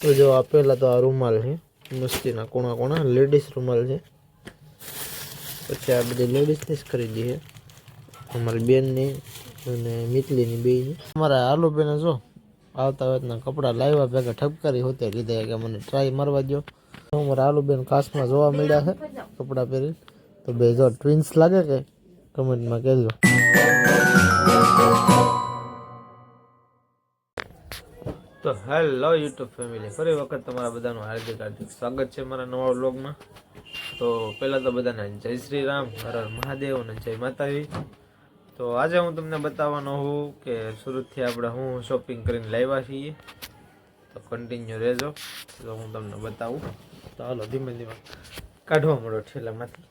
તો જો આ પહેલાં તો આ રૂમાલ છે, મસ્તીના કોણા કોણા લેડીઝ રૂમાલ છે. પછી આ બધી લેડીઝની જ ખરીદી છે. અમારી બેનની અને મિતલીની બે અમારા આલુબેને જો, આવતા વેતના કપડાં લાવ્યા ભેગા ઠપકારી હોતે કીધા કે મને ટ્રાય મારવા દો અમારા આલુબેન કાસમાં જોવા મળ્યા છે કપડાં પહેરી તો બે જો ટ્વિન્સ લાગે કે? કમેન્ટમાં કહેજો. તો હેલો યુટ્યુબ ફેમિલી ફરી વખત તમારા બધાનું હાર્દિક હાર્દિક સ્વાગત છે મારા નવા વ્લોગમાં. તો પહેલાં તો બધાને જય શ્રી રામ હર હર મહાદેવ અને જય માતાજી. તો આજે હું તમને બતાવવાનો હું કે સુરતથી આપણે હું શોપિંગ કરીને લાવ્યા છીએ. તો કન્ટિન્યુ રહેજો તો હું તમને બતાવું. તો હાલો ધીમે ધીમે કાઢવા મળો ઠેલામાંથી.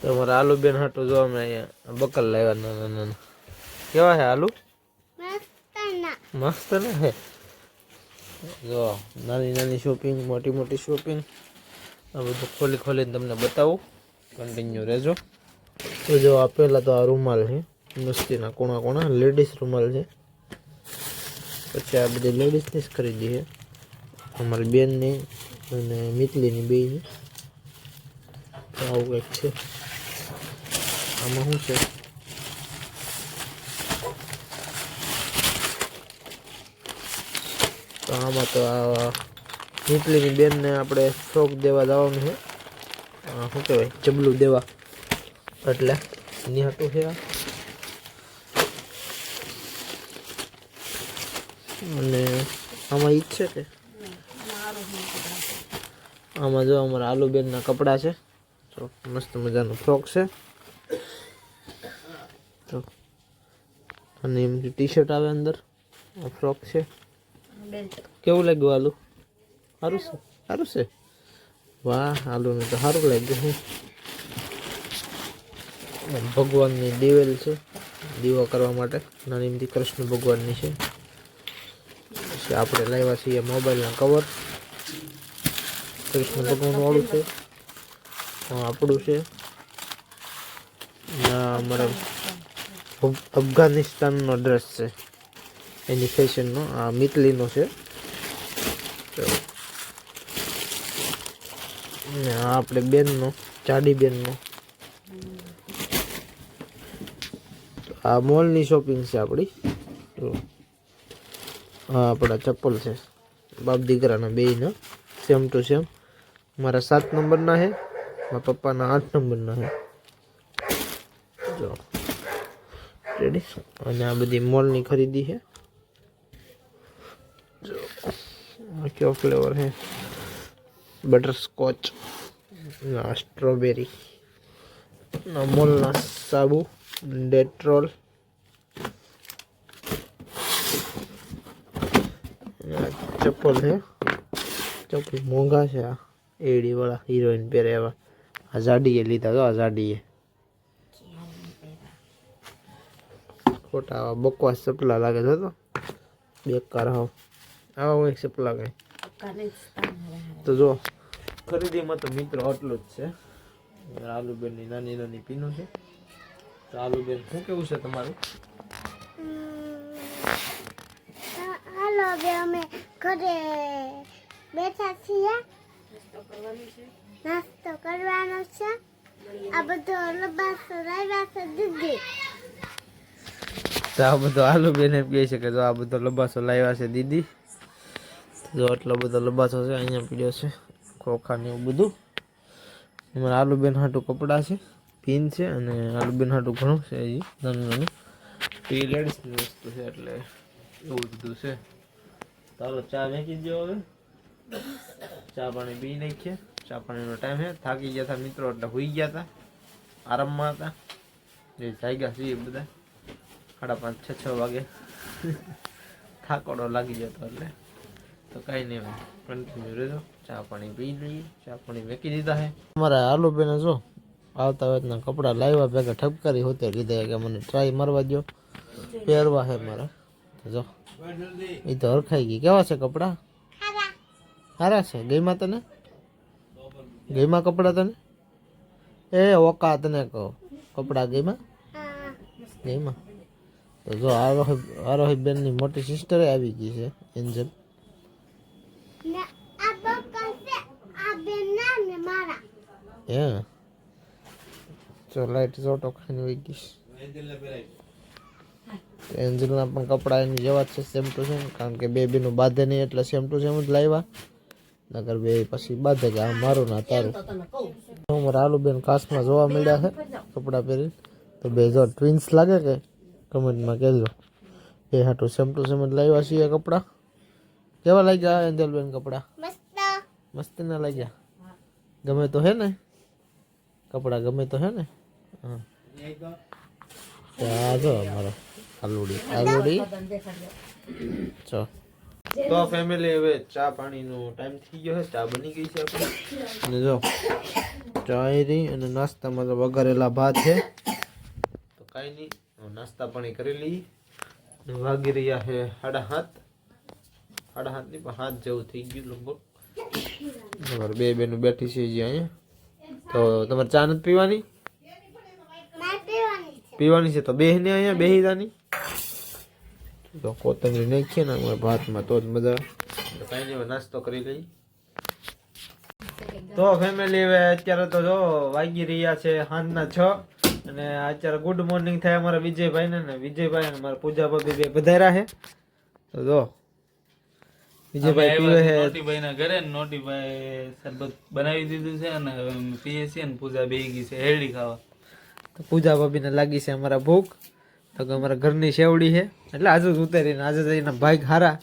તો મારા આલુબેન હાટું જો અમે અહીંયા બકલ લાવ્યા નાના નાના. કેવા છે આલુ? મસ્ત ને હે. જો, નાની નાની શોપિંગ મોટી મોટી શોપિંગ આ બધું ખોલી ખોલીને તમને બતાવું. કન્ટિન્યુ રહેજો. તો જો, આ પહેલાં તો આ રૂમાલ છે. મસ્તીના કોણા કોણા. લેડીઝ રૂમાલ છે. પછી આ બધી લેડીઝની જ ખરીદી છે. અમારી બેનની અને મિતલીની બે આવું કંઈક છે. આમાં શું છે? તો આમાં તો આ નીકળીની બેનને આપણે ફ્રોક દેવા જવાનું છે. શું કહેવાય? જબલું દેવા. એટલે એની છે. અને આમાં ઈ છે કે? આમાં જો અમારા આલુબેનના કપડાં છે. તો મસ્ત મજાનો ફ્રોક છે. તો અને એમ ટી શર્ટ આવે અંદર. ફ્રોક છે. કેવું લાગ્યું આલુ? સારું છે? સારું છે? વાહ, આલુને તો સારું લાગ્યું હું. ભગવાનની દિવેલ છે, દીવો કરવા માટે. નાની કૃષ્ણ ભગવાનની છે. પછી આપણે લાવ્યા છીએ મોબાઈલના કવર. કૃષ્ણ ભગવાન વાળું છે. આપણું છે. અમારા અફઘાનિસ્તાનનો ડ્રેસ છે. એની ફેશનનો આ મિતલીનો છે. ને આ આપણે બેનનો જાડી બેનનો આ મોલની શોપિંગ છે આપણી હા આપણા ચપ્પલ છે. બાપ દીકરાના બેયના. સેમ ટુ સેમ મારા સાત નંબરના છે, મારા પપ્પાના આઠ નંબરના છે. જો. રેડી અને આ બધી મોલની ખરીદી છે. આ કયો ફ્લેવર है? બટર સ્કોચ ના સ્ટ્રોબેરી ના મોલના સાબુ ડેટ્રોલ આ ચપ્પલ છે ચપ્પલ મોંઘા છે આ એડી વાળા હિરોઈન પહેરે એવા આ જાડીએ લીધા તો આ જાડીએ ખોટા આવા બકવાસ ચપલા લાગે છે તો બેકાર હાવ આવા હું એક્સેપ્ટ લાગે તો જો ખરીદીમાં તો મિત્રો આટલું જ છે. આલુબેનની નાની નાની પીનો છે. તો આલુબેન શું કેવું છે તમારું? હાલો હવે અમે ઘરે બેઠા છીએ. નાસ્તો કરવાનો છે. આ બધો લબાસો લાવ્યા છે દીદી. તો આ બધો આલુબેન એમ કહે છે કે જો આ બધો લબાસો લાવ્યા છે દીદી. જો આટલો બધો લબાસો છે, અહીંયા પીડ્યો છે, ખોખા ને એવું બધું. એમાં આલુબેન હાટું કપડાં છે, પીન છે અને આલુબેન હાટું ઘણું છે હજી, નાનું નાનું. એ લેડીઝની વસ્તુ છે એટલે એવું બધું છે. ચાલો ચા વેચી દો હવે. ચા પાણી પી નાખીએ. ચા પાણીનો ટાઈમ છે. થાકી ગયા હતા મિત્રો, એટલે હોઈ ગયા હતા આરામમાં હતા. જે જાગ્યા છીએ બધા. સાડા પાંચ, છ છ વાગે. થાકોડો લાગી જતો એટલે. તો કાંઈ નહીં કન્ટિન્યુ રહેજો. ચા પાણી પી લઈએ. ચા પાણી મેકી દીધા હે. અમારા આલુ બેને જો આવતા વેતના કપડાં લાવ્યા ભેગા ઠપકારી હોતે કીધા કે મને ટ્રાય મારવા દો પહેરવા હે મારા. જો. એ તો હરખાઈ ગઈ. કેવા છે કપડાં? સારા છે. ગઈમાં તને? ગઈમાં કપડાં તને? એ ઓકા તને કહો. કપડાં ગઈમાં ગઈમાં તો જો આરોહી આરોહી બેનની મોટી સિસ્ટરે આવી ગઈ છે Angel Ne abokase abena ne mara. Yeah. So light પણ કપડાં એની જેવા જ છે સેમ ટુ સેમ કારણ કે બેબીનું બાંધે નહીં એટલે સેમ ટુ સેમ જ લાવ્યા નગર બે પછી બાંધે કે આ મારું ના તારું હું રાલુબેન કાશમાં જોવા મળ્યા છે કપડાં પહેરી તો બે જો ટ્વિન્સ લાગે કે કમેન્ટમાં કહેજો એ હાટું સેમ ટુ સેમ જ લાવ્યા છીએ કપડાં કેવા લાગ્યા એન્જલબેન કપડાં? મસ્ત. મસ્ત ના લાગ્યા? ગમે તો હે ને? કપડાં ગમે તો હે ને? હા. જો અમારો આલુડી. આલુડી. ચો તો ફેમિલી હવે ચા પાણીનો ટાઈમ થઈ ગયો છે. ચા બની ગઈ છે આપણે. અને જો ચાયરી અને નાસ્તામાં તો વઘારેલા ભાત છે. તો કાંઈ નહીં નાસ્તા પાણી કરી લઈએ વાગી રહ્યા છે સાડા હાથ સાડા હાથ નહીં પણ હાથ જેવું થઈ ગયું લગભગ. તમારે બે બેનું બેઠી છે જે અહીંયા. તો તમારે ચા નથી પીવાની? પીવાની છે. તો બેહ બેહને અહીંયા બેહી દાની તો કોથમરી નાખીએ ને અમારા ભાતમાં તો જ મજા. કાંઈ નહીં નાસ્તો કરી લઈ તો ફેમિલી હવે અત્યારે તો જો વાગી રહ્યા છે સાંજના છ અને અત્યારે ગુડ મોર્નિંગ થાય અમારા વિજયભાઈ ને. વિજયભાઈ અને મારા પૂજા ભાભી બે બધા રહે તો જો વિજયભાઈ પીવે છે નોટીભાઈ ના ઘરે નોટીભાઈ શરબત બનાવી દીધું છે અને હવે પીએ છીએ ને પૂજા બેહી ગઈ છે હેરડી ખાવા. તો પૂજા ભાભીને લાગી છે અમારા ભૂખ. તો કે અમારા ઘરની શેવડી છે. એટલે આજે જ ઉતારીને આજે જ એના ભાઈ હારા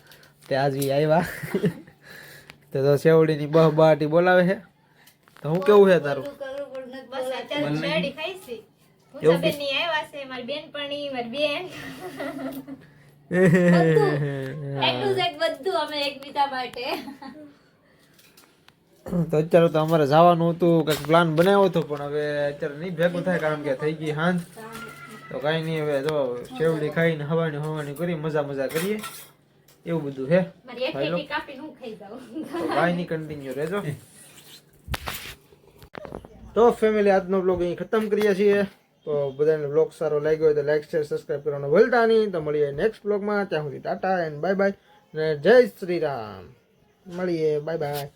તે આજે આવ્યા તો તો શેવડીની બહ બહાટી બોલાવે છે. તો હું કેવું છે તારું? બસ ખાઈ છે. પૂજાબેનની આવ્યા છે મારી બેનપણી મારી બેન. તો અત્યારે તો અમારે જવાનું હતું કંઈક પ્લાન બનાવ્યો હતો પણ હવે અત્યારે નહીં ભેગું થાય કારણ કે થઈ ગઈ હાંજ તો કાંઈ નહીં હવે જો શેવડી ખાઈને હવાની હવાની કરી મજા મજા કરીએ. એવું બધું હું. કાંઈ નહીં કન્ટિન્યુ રહેજો. તો ફેમિલી આજનો બ્લોગ અહીં ખતમ કરીએ છીએ. તો બધાને બ્લોગ સારો લાગ્યો હોય તો લાઈક શેર સબસ્ક્રાઈબ કરવાનું ભૂલતા નહીં. તો મળીએ નેક્સ્ટ બ્લોગમાં ત્યાં સુધી ટાટા એન્ડ બાય બાય ને જય શ્રી રામ. મળીએ. Bye bye